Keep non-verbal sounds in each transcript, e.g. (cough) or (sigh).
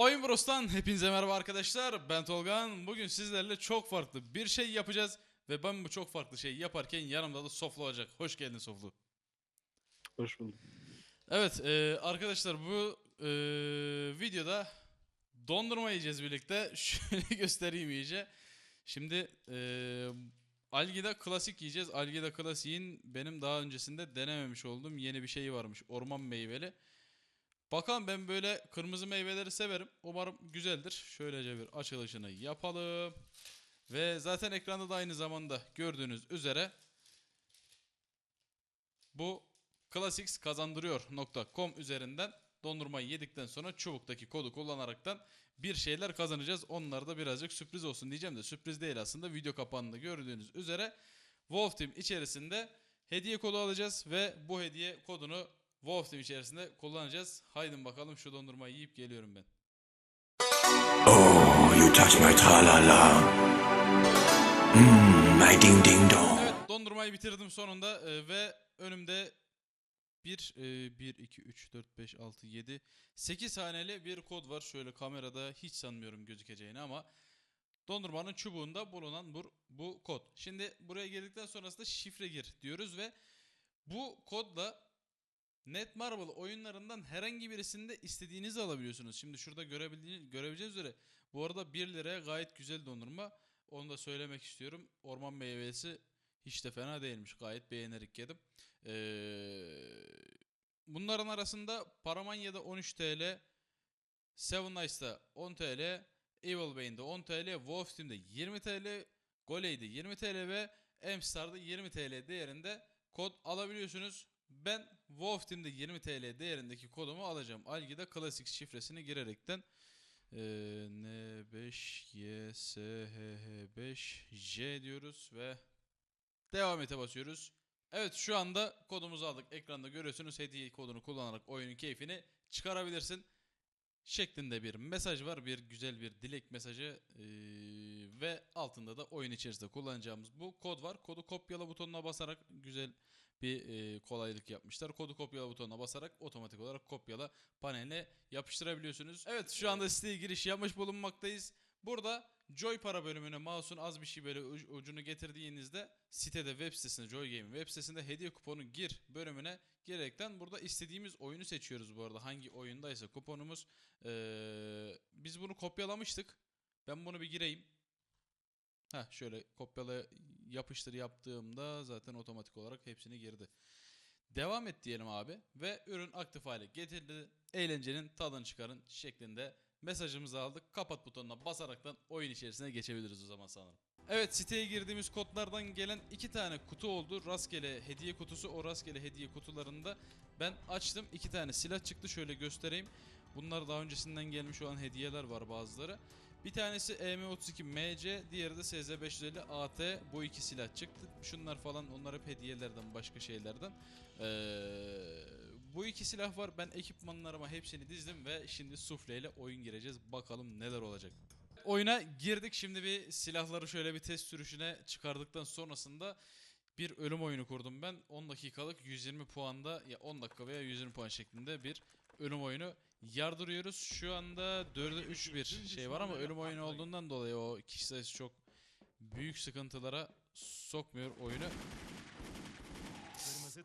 Oyun Bros'tan hepinize merhaba arkadaşlar. Ben Tolgan. Bugün sizlerle çok farklı bir şey yapacağız. Ve ben bu çok farklı şeyi yaparken yanımda da Soflu olacak. Hoş geldin Soflu. Hoş bulduk. Evet e, arkadaşlar bu e, videoda dondurma yiyeceğiz birlikte. (laughs) Şöyle göstereyim iyice. Şimdi e, Algida klasik yiyeceğiz. Algida klasiğin benim daha öncesinde denememiş olduğum yeni bir şeyi varmış. Orman meyveli. Bakalım ben böyle kırmızı meyveleri severim. Umarım güzeldir. Şöylece bir açılışını yapalım. Ve zaten ekranda da aynı zamanda gördüğünüz üzere bu classics üzerinden dondurmayı yedikten sonra çubuktaki kodu kullanaraktan bir şeyler kazanacağız. Onlar da birazcık sürpriz olsun diyeceğim de sürpriz değil aslında. Video kapağında gördüğünüz üzere Wolf Team içerisinde hediye kodu alacağız ve bu hediye kodunu Wolf içerisinde kullanacağız. Haydi bakalım şu dondurmayı yiyip geliyorum ben. Oh, you touch my tra-la-la. Mmm, my ding-ding-dong. Evet dondurmayı bitirdim sonunda e, ve önümde 1, 1, 2, 3, 4, 5, 6, 7, 8 haneli bir kod var. Şöyle kamerada hiç sanmıyorum gözükeceğini ama dondurmanın çubuğunda bulunan bu, bu kod. Şimdi buraya geldikten sonrasında şifre gir diyoruz ve bu kodla Netmarble oyunlarından herhangi birisinde istediğinizi alabiliyorsunuz. Şimdi şurada görebildiğiniz, görebileceğiniz üzere bu arada 1 liraya gayet güzel dondurma. Onu da söylemek istiyorum. Orman meyvesi hiç de fena değilmiş. Gayet beğenerek yedim. Ee, bunların arasında Paramanya'da 13 TL, Seven Nices'ta 10 TL, Evil Bane'de 10 TL, Wolf Team'de 20 TL, Goley'de 20 TL ve M-Star'da 20 TL değerinde kod alabiliyorsunuz. Ben Wolf Team'de 20 TL değerindeki kodumu alacağım. Algida Classic şifresini girerekten ee, N5YSH5J diyoruz ve devam ete basıyoruz. Evet şu anda kodumuzu aldık. Ekranda görüyorsunuz. Hediye kodunu kullanarak oyunun keyfini çıkarabilirsin. Şeklinde bir mesaj var. Bir güzel bir dilek mesajı ee, ve altında da oyun içerisinde kullanacağımız bu kod var. Kodu kopyala butonuna basarak güzel bir e, kolaylık yapmışlar. Kodu kopyala butonuna basarak otomatik olarak kopyala paneline yapıştırabiliyorsunuz. Evet şu anda siteye giriş yapmış bulunmaktayız. Burada Joy para bölümüne mouse'un az bir şey böyle uc- ucunu getirdiğinizde sitede web sitesinde Joy Game'in web sitesinde hediye kuponu gir bölümüne girerekten burada istediğimiz oyunu seçiyoruz bu arada. Hangi oyundaysa kuponumuz. Ee, biz bunu kopyalamıştık. Ben bunu bir gireyim. Ha şöyle kopyala yapıştır yaptığımda zaten otomatik olarak hepsini girdi. Devam et diyelim abi ve ürün aktif hale getirdi. Eğlencenin tadını çıkarın şeklinde mesajımızı aldık. Kapat butonuna basaraktan oyun içerisine geçebiliriz o zaman sanırım. Evet siteye girdiğimiz kodlardan gelen iki tane kutu oldu. Rastgele hediye kutusu. O rastgele hediye kutularında ben açtım. iki tane silah çıktı. Şöyle göstereyim. Bunlar daha öncesinden gelmiş olan hediyeler var bazıları. Bir tanesi E EM32 MC, diğeri de SZ550 AT. Bu iki silah çıktı. Şunlar falan onlar hep hediyelerden başka şeylerden. Ee, bu iki silah var. Ben ekipmanlarıma hepsini dizdim ve şimdi sufle ile oyun gireceğiz. Bakalım neler olacak. Oyuna girdik. Şimdi bir silahları şöyle bir test sürüşüne çıkardıktan sonrasında bir ölüm oyunu kurdum ben. 10 dakikalık 120 puanda ya 10 dakika veya 120 puan şeklinde bir ölüm oyunu yardırıyoruz. Şu anda 4'e 3 bir şey var ama ölüm oyunu olduğundan dolayı o kişi sayısı çok büyük sıkıntılara sokmuyor oyunu.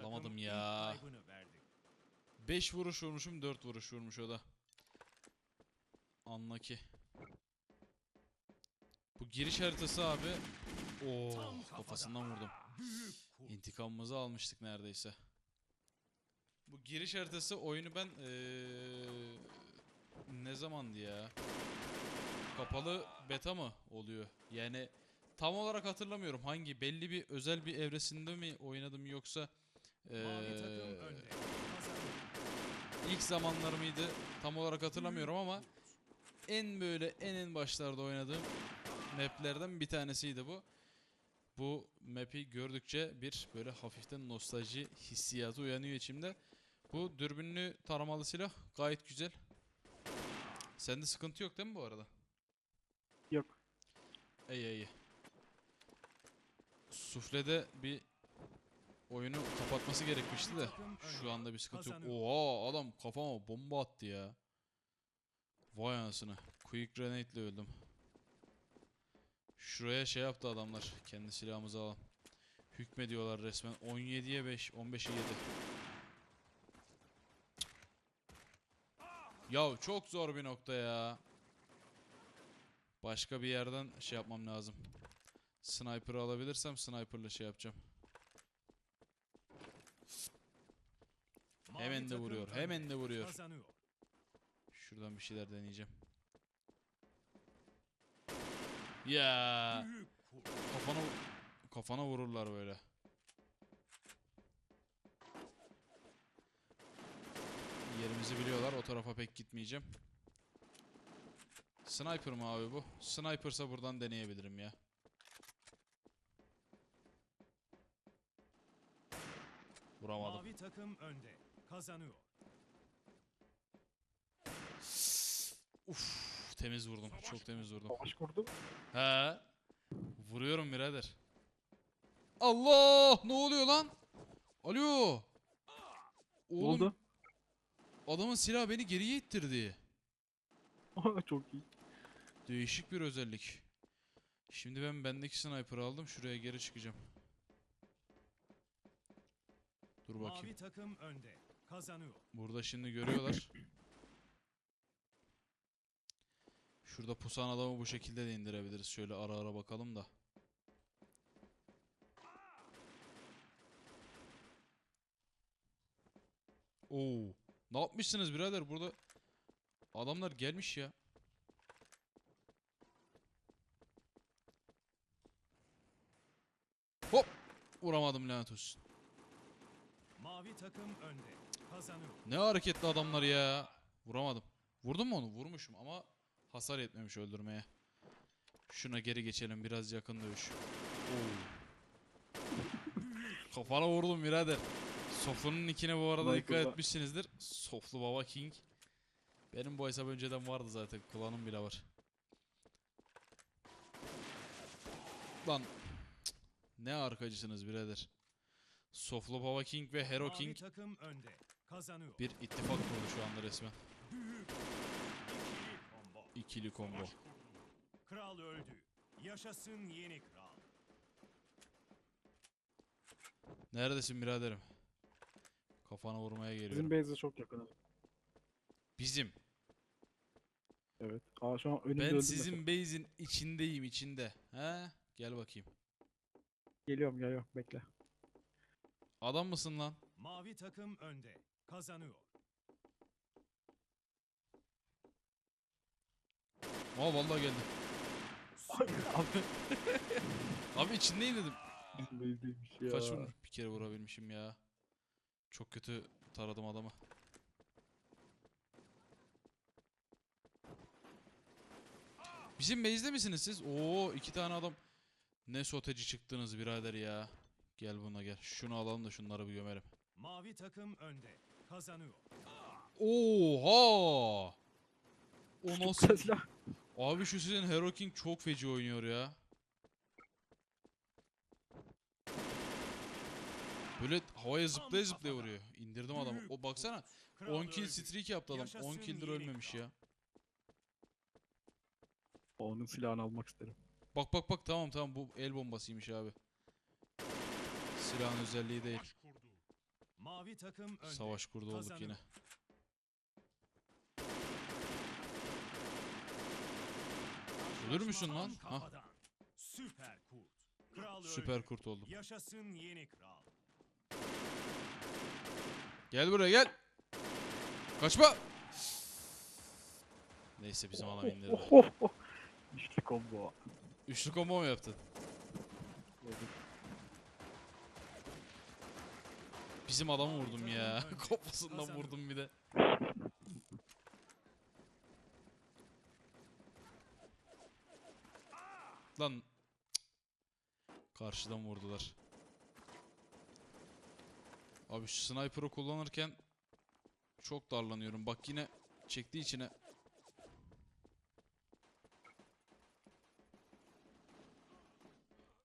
Alamadım ya. 5 vuruş vurmuşum 4 vuruş vurmuş o da. Anla ki. Bu giriş haritası abi. Oo kafasından vurdum. İntikamımızı almıştık neredeyse. Bu giriş haritası oyunu ben eee ne zamandı ya? Kapalı beta mı oluyor? Yani tam olarak hatırlamıyorum hangi belli bir özel bir evresinde mi oynadım yoksa eee ilk zamanlar mıydı tam olarak hatırlamıyorum ama en böyle en en başlarda oynadığım maplerden bir tanesiydi bu. Bu map'i gördükçe bir böyle hafiften nostalji hissiyatı uyanıyor içimde. Bu dürbünlü taramalı silah gayet güzel. Sende sıkıntı yok değil mi bu arada? Yok. İyi iyi. Suflede bir oyunu kapatması gerekmişti de şu anda bir sıkıntı yok. Oha adam kafama bomba attı ya. Vay anasını. Quick grenade ile öldüm. Şuraya şey yaptı adamlar. Kendi silahımızı alalım. Hükmediyorlar resmen. 17'ye 5, 15'e 7. Ya çok zor bir nokta ya. Başka bir yerden şey yapmam lazım. Sniper'ı alabilirsem sniper'la şey yapacağım. Hemen de vuruyor. Hemen de vuruyor. Şuradan bir şeyler deneyeceğim. Ya kafana kafana vururlar böyle. Yerimizi biliyorlar. O tarafa pek gitmeyeceğim. Sniper mı abi bu? Sniper'sa buradan deneyebilirim ya. Vuramadım. Mavi takım önde. Kazanıyor. Uf, temiz vurdum. Çok temiz vurdum. Savaş kurdu. He. Vuruyorum birader. Allah! Ne oluyor lan? Alo. Ne Oğlum oldu? Adamın silahı beni geriye ittirdi. Çok iyi. Değişik bir özellik. Şimdi ben bendeki sniper'ı aldım. Şuraya geri çıkacağım. Dur bakayım. Mavi takım önde. Kazanıyor. Burada şimdi görüyorlar. Şurada pusan adamı bu şekilde de indirebiliriz. Şöyle ara ara bakalım da. Oo. Ne yapmışsınız birader burada? Adamlar gelmiş ya. Hop! Vuramadım lanet olsun. Mavi takım önde. Kazanıyor. Ne hareketli adamlar ya. Vuramadım. Vurdum mu onu? Vurmuşum ama hasar yetmemiş öldürmeye. Şuna geri geçelim biraz yakın dövüş. Oo. Kafana vurdum birader. Sofunun ikine bu arada dikkat etmişsinizdir. Soflu Baba King. Benim bu hesap önceden vardı zaten. Kullanım bile var. Lan. cık, Ne arkacısınız birader. Soflu Baba King ve Hero King takım önde. Kazanıyor. bir ittifak kurdu şu anda resmen. Büyük. İkili combo. İkili combo. Kral öldü. Yaşasın yeni kral. Neredesin biraderim? Kafana vurmaya geliyorum. Bizim base'e çok yakın. Bizim. Evet. Aa şu an önümde Ben öldüm sizin base'in içindeyim içinde. He? Gel bakayım. Geliyorum geliyorum bekle. Adam mısın lan? Mavi takım önde. Kazanıyor. Aa vallahi geldi. (laughs) Abi Abi içindeyim dedim. bizim base'deymiş ya. Kaç vurmuş? Bir kere vurabilmişim ya. Çok kötü taradım adamı. Bizim base'de misiniz siz? Oo iki tane adam. Ne soteci çıktınız birader ya. Gel buna gel. Şunu alalım da şunları bir gömelim. Mavi takım önde. Kazanıyor. Oha! O nasıl? Abi şu sizin Hero King çok feci oynuyor ya. Böyle havaya zıplaya zıplaya vuruyor. İndirdim adamı. O baksana. Kral 10 kill streak yaptı adam. 10 Yaşasın kill'dir ölmemiş ya. Onun silahını almak isterim. Bak bak bak tamam tamam bu el bombasıymış abi. Silahın özelliği değil. Mavi takım önde. Savaş kurdu olduk yine. Ölür müsün lan? Kafadan. Süper kurt. Kral süper öldü. kurt oldum. Yaşasın yeni kral. Gel buraya gel. Kaçma. Neyse bizim adam indirdi. İşte (laughs) combo. Üçlü combo mu yaptın? Bizim adamı vurdum ya. (laughs) Kafasından vurdum bir de. Lan. Karşıdan vurdular. Abi şu sniper'ı kullanırken çok darlanıyorum. Bak yine çekti içine.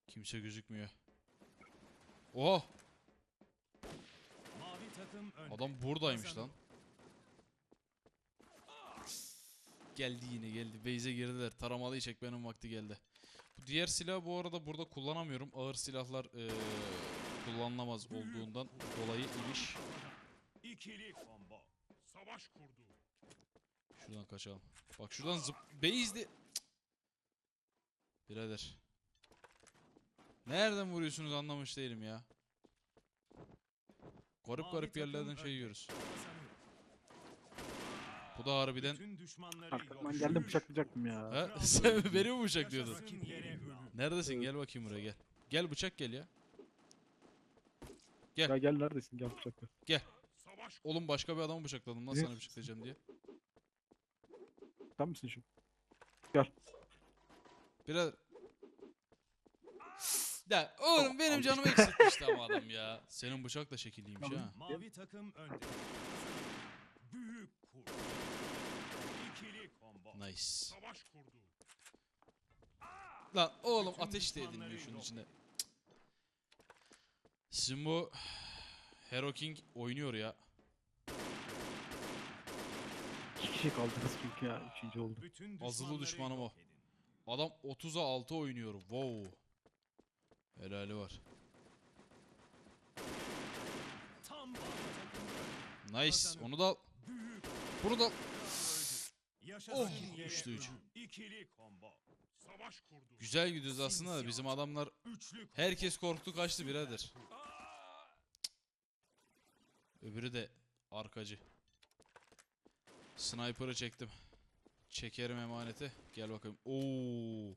Kimse gözükmüyor. Oha! Mavi takım önde. Adam buradaymış lan. Geldi yine geldi. Beyze girdiler. Taramalıyı çekmenin vakti geldi. Bu diğer silah bu arada burada kullanamıyorum. Ağır silahlar eee, kullanılamaz olduğundan dolayı imiş. İkili combo. Savaş kurdu. Şuradan kaçalım. Bak şuradan zıp... Base'de... Birader. Nereden vuruyorsunuz anlamış değilim ya. Garip garip yerlerden şey yiyoruz. Bu da harbiden... Arkamdan yok. geldim bıçaklayacaktım ya. Ha? (laughs) Sen beni mi bıçaklıyordun? Neredesin? Gel bakayım buraya gel. Gel bıçak gel ya. Ya gel neredesin gel bıçakla. Savaş Oğlum başka bir adamı bıçakladım lan Ne? sana bıçaklayacağım diye. Sen misin şu? Birader. Ya oğlum benim canımı eksiltmişti ama adam ya. Senin bıçak da şekilliymiş ha. Mavi takım önde. Büyük kurt. İkili combo. Nice. savaş kurdu. Lan oğlum ateş de edilmiyor şunun yok. içinde. Sizin bu Hero King oynuyor ya. İki kişi kaldınız çünkü ya. Üçüncü oldu. Bütün Azılı düşmanım o. Adam 30'a 6 oynuyor. Wow. Helali var. Nice. Onu da al. Bunu da al. Oh, yere üçte üç. ölüm. İkili combo. Savaş kurdu. Güzel gidiyoruz aslında da bizim adamlar herkes korktu kaçtı birader. Öbürü de arkacı. Sniper'ı çektim. Çekerim emaneti. Gel bakayım. Oo.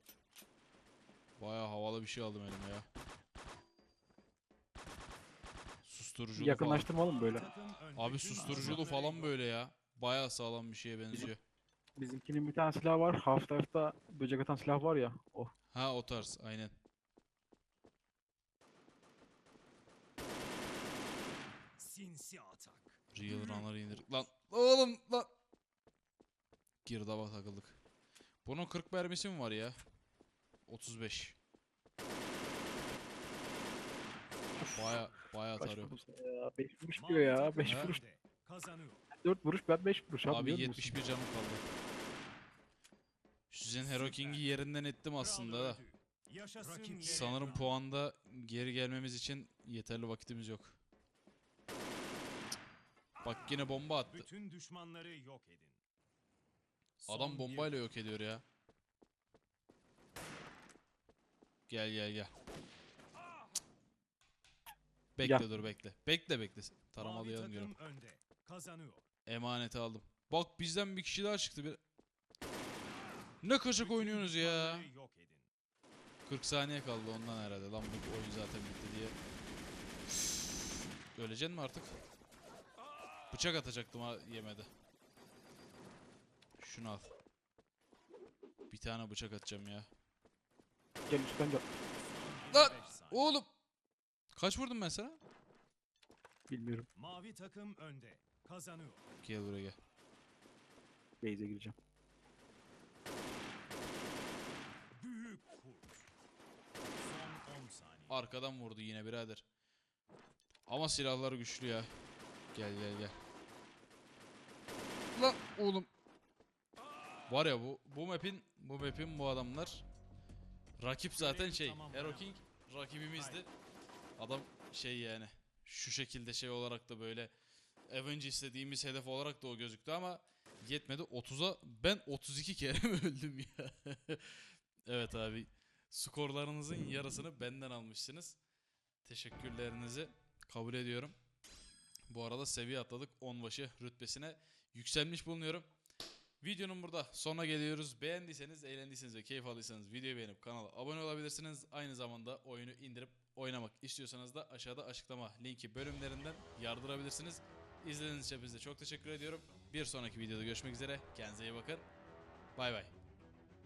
Baya havalı bir şey aldım elime ya. Susturuculu falan. Yakınlaştırmalım böyle. Abi susturuculu falan böyle ya. Baya sağlam bir şeye benziyor. Bizimkinin bir tane silah var. Half-Life'da böcek atan silah var ya. O. Ha o tarz aynen. Sinsi atak. Real Runner'ı indir. Lan oğlum lan. Girdaba takıldık. Bunun 40 mermisi mi var ya? 35. Baya baya tarıyor. vuruş ya? 5 vuruş diyor ya. takım 5 Ha? vuruş. Kazanıyor. 4 vuruş ben 5 vuruş abi. Abi biliyor musun? 71 canım kaldı. Sizin Hero King'i yerinden ettim aslında da. Sanırım puanda geri gelmemiz için yeterli vakitimiz yok. Bak yine bomba attı. Bütün düşmanları yok edin. Adam bir bombayla yok ediyor ya. Gel gel gel. Bekle Gel. dur bekle. Bekle bekle. Taramalayalım diyorum. önde. Kazanıyor. Emaneti aldım. Bak bizden bir kişi daha çıktı. Bir... Ne kaçak oynuyorsunuz ya. düşmanları Yok edin. 40 saniye kaldı ondan herhalde. Lan bu oyun zaten bitti diye. Öleceksin mi artık? Bıçak atacaktım ha yemedi. Şunu al. Bir tane bıçak atacağım ya. Gel üstten gel. Lan! Oğlum. Kaç vurdum ben sana? Bilmiyorum. Mavi takım önde. Kazanıyor. Gel buraya gel. Base'e gireceğim. Büyük kurt. Son 10 saniye. Arkadan vurdu yine birader. Ama silahlar güçlü ya. Gel gel gel. Lan oğlum. Var ya bu bu map'in bu map'in bu adamlar rakip zaten şey. Hero. King rakibimizdi. Adam şey yani şu şekilde şey olarak da böyle Avenge istediğimiz hedef olarak da o gözüktü ama yetmedi. 30'a ben 32 kere (laughs) mi öldüm ya? (laughs) evet abi. Skorlarınızın yarısını benden almışsınız. Teşekkürlerinizi kabul ediyorum. Bu arada seviye atladık. 10 başı rütbesine yükselmiş bulunuyorum. Videonun burada sonuna geliyoruz. Beğendiyseniz, eğlendiyseniz ve keyif aldıysanız videoyu beğenip kanala abone olabilirsiniz. Aynı zamanda oyunu indirip oynamak istiyorsanız da aşağıda açıklama linki bölümlerinden yardırabilirsiniz. İzlediğiniz için hepinize çok teşekkür ediyorum. Bir sonraki videoda görüşmek üzere. Kendinize iyi bakın. Bay bay.